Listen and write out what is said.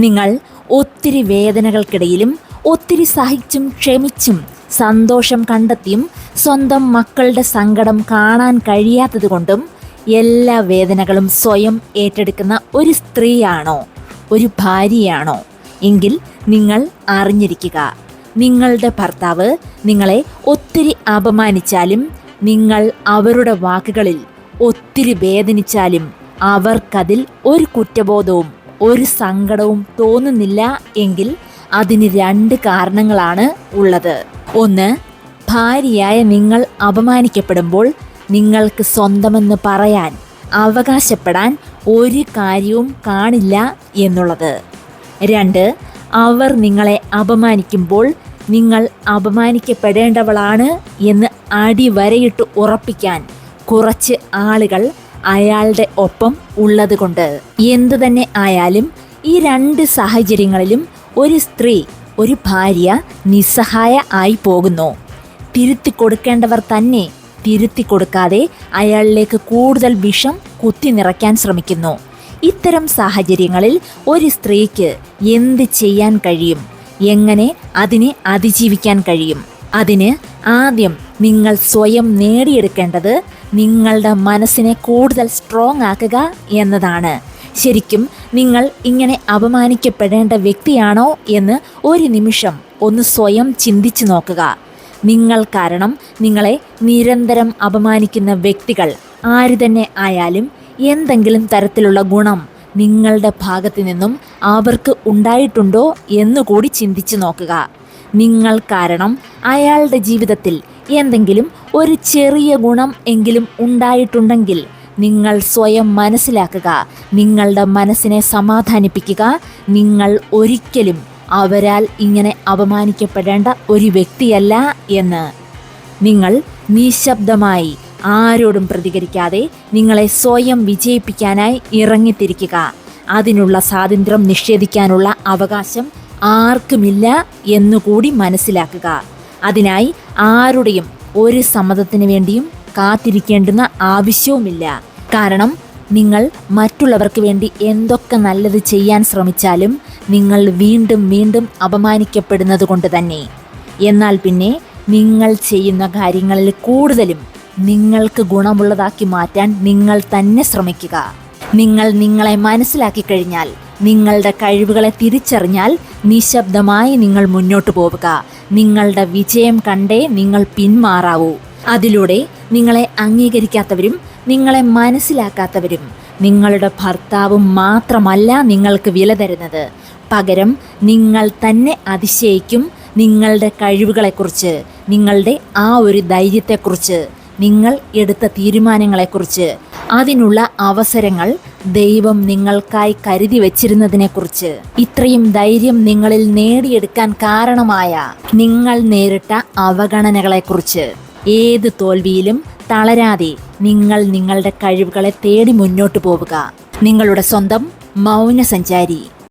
നിങ്ങൾ ഒത്തിരി വേദനകൾക്കിടയിലും ഒത്തിരി സഹിച്ചും ക്ഷമിച്ചും സന്തോഷം കണ്ടെത്തിയും സ്വന്തം മക്കളുടെ സങ്കടം കാണാൻ കഴിയാത്തതുകൊണ്ടും എല്ലാ വേദനകളും സ്വയം ഏറ്റെടുക്കുന്ന ഒരു സ്ത്രീയാണോ ഒരു ഭാര്യയാണോ? എങ്കിൽ നിങ്ങൾ അറിഞ്ഞിരിക്കുക നിങ്ങളുടെ ഭർത്താവ് നിങ്ങളെ ഒത്തിരി അപമാനിച്ചാലും നിങ്ങൾ അവരുടെ വാക്കുകളിൽ ഒത്തിരി വേദനിച്ചാലും അവർക്കതിൽ ഒരു കുറ്റബോധവും ഒരു സങ്കടവും തോന്നുന്നില്ല എങ്കിൽ അതിന് രണ്ട് കാരണങ്ങളാണ് ഉള്ളത്. ഒന്ന് ഭാര്യയായ നിങ്ങൾ അപമാനിക്കപ്പെടുമ്പോൾ നിങ്ങൾക്ക് സ്വന്തമെന്ന് പറയാൻ അവകാശപ്പെടാൻ ഒരു കാര്യവും കാണില്ല എന്നുള്ളത്. രണ്ട് അവർ നിങ്ങളെ അപമാനിക്കുമ്പോൾ നിങ്ങൾ അപമാനിക്കപ്പെടേണ്ടവളാണ് എന്ന് അടിവരയിട്ട് ഉറപ്പിക്കാൻ കുറച്ച് ആളുകൾ അയാളുടെ ഒപ്പം ഉള്ളതുകൊണ്ട്. എന്തു തന്നെ ആയാലും ഈ രണ്ട് സാഹചര്യങ്ങളിലും ഒരു സ്ത്രീ ഒരു ഭാര്യ നിസ്സഹായ ആയി പോകുന്നു. തിരുത്തി കൊടുക്കേണ്ടവർ തന്നെ തിരുത്തി കൊടുക്കാതെ അയാളിലേക്ക് കൂടുതൽ വിഷം കുത്തി നിറയ്ക്കാൻ ശ്രമിക്കുന്നു. ഇത്തരം സാഹചര്യങ്ങളിൽ ഒരു സ്ത്രീക്ക് എന്ത് ചെയ്യാൻ കഴിയും? എങ്ങനെ അതിനെ അതിജീവിക്കാൻ കഴിയും? അതിന് ആദ്യം നിങ്ങൾ സ്വയം നേടിയെടുക്കേണ്ടത് നിങ്ങളുടെ മനസ്സിനെ കൂടുതൽ സ്ട്രോങ് ആക്കുക എന്നതാണ്. ശരിക്കും നിങ്ങൾ ഇങ്ങനെ അപമാനിക്കപ്പെടേണ്ട വ്യക്തിയാണോ എന്ന് ഒരു നിമിഷം ഒന്ന് സ്വയം ചിന്തിച്ചു നോക്കുക. നിങ്ങൾ കാരണം നിങ്ങളെ നിരന്തരം അപമാനിക്കുന്ന വ്യക്തികൾ ആര് തന്നെ ആയാലും എന്തെങ്കിലും തരത്തിലുള്ള ഗുണം നിങ്ങളുടെ ഭാഗത്തു നിന്നും അവർക്ക് ഉണ്ടായിട്ടുണ്ടോ എന്നുകൂടി ചിന്തിച്ചു നോക്കുക. നിങ്ങൾ കാരണം അയാളുടെ ജീവിതത്തിൽ എന്തെങ്കിലും ഒരു ചെറിയ ഗുണം എങ്കിലും ഉണ്ടായിട്ടുണ്ടെങ്കിൽ നിങ്ങൾ സ്വയം മനസ്സിലാക്കുക. നിങ്ങളുടെ മനസ്സിനെ സമാധാനിപ്പിക്കുക. നിങ്ങൾ ഒരിക്കലും അവരാൽ ഇങ്ങനെ അപമാനിക്കപ്പെടേണ്ട ഒരു വ്യക്തിയല്ല എന്ന്. നിങ്ങൾ നിശബ്ദമായി ആരോടും പ്രതികരിക്കാതെ നിങ്ങളെ സ്വയം വിജയിപ്പിക്കാനായി ഇറങ്ങിത്തിരിക്കുക. അതിനുള്ള സ്വാതന്ത്ര്യം നിഷേധിക്കാനുള്ള അവകാശം ആർക്കുമില്ല എന്നുകൂടി മനസ്സിലാക്കുക. അതിനായി ആരുടെയും ഒരു സമ്മതത്തിന് വേണ്ടിയും കാത്തിരിക്കേണ്ടുന്ന ആവശ്യവുമില്ല. കാരണം നിങ്ങൾ മറ്റുള്ളവർക്ക് വേണ്ടി എന്തൊക്കെ നല്ലത് ചെയ്യാൻ ശ്രമിച്ചാലും നിങ്ങൾ വീണ്ടും വീണ്ടും അപമാനിക്കപ്പെടുന്നത് കൊണ്ട് തന്നെ. എന്നാൽ പിന്നെ നിങ്ങൾ ചെയ്യുന്ന കാര്യങ്ങളിൽ കൂടുതലും നിങ്ങൾക്ക് ഗുണമുള്ളതാക്കി മാറ്റാൻ നിങ്ങൾ തന്നെ ശ്രമിക്കുക. നിങ്ങൾ നിങ്ങളെ മനസ്സിലാക്കി കഴിഞ്ഞാൽ നിങ്ങളുടെ കഴിവുകളെ തിരിച്ചറിഞ്ഞാൽ നിശബ്ദമായി നിങ്ങൾ മുന്നോട്ട് പോവുക. നിങ്ങളുടെ വിജയം കണ്ടേ നിങ്ങൾ പിന്മാറാവൂ. അതിലൂടെ നിങ്ങളെ അംഗീകരിക്കാത്തവരും നിങ്ങളെ മനസ്സിലാക്കാത്തവരും നിങ്ങളുടെ ഭർത്താവും മാത്രമല്ല നിങ്ങൾക്ക് വില തരുന്നത്. പകരം നിങ്ങൾ തന്നെ അതിശയിക്കും നിങ്ങളുടെ കഴിവുകളെക്കുറിച്ച് നിങ്ങളുടെ ആ ഒരു ധൈര്യത്തെക്കുറിച്ച്. നിങ്ങൾ എടുത്ത തീരുമാനങ്ങളെക്കുറിച്ച് അതിനുള്ള അവസരങ്ങൾ ദൈവം നിങ്ങൾക്കായി കരുതി വച്ചിരുന്നതിനെക്കുറിച്ച്. ഇത്രയും ധൈര്യം നിങ്ങളിൽ നേടിയെടുക്കാൻ കാരണമായ നിങ്ങൾ നേരിട്ട അവഗണനകളെക്കുറിച്ച്. ഏത് തോൽവിയിലും തളരാതെ നിങ്ങൾ നിങ്ങളുടെ കഴിവുകളെ തേടി മുന്നോട്ട് പോവുക. നിങ്ങളുടെ സ്വന്തം മൗന സഞ്ചാരി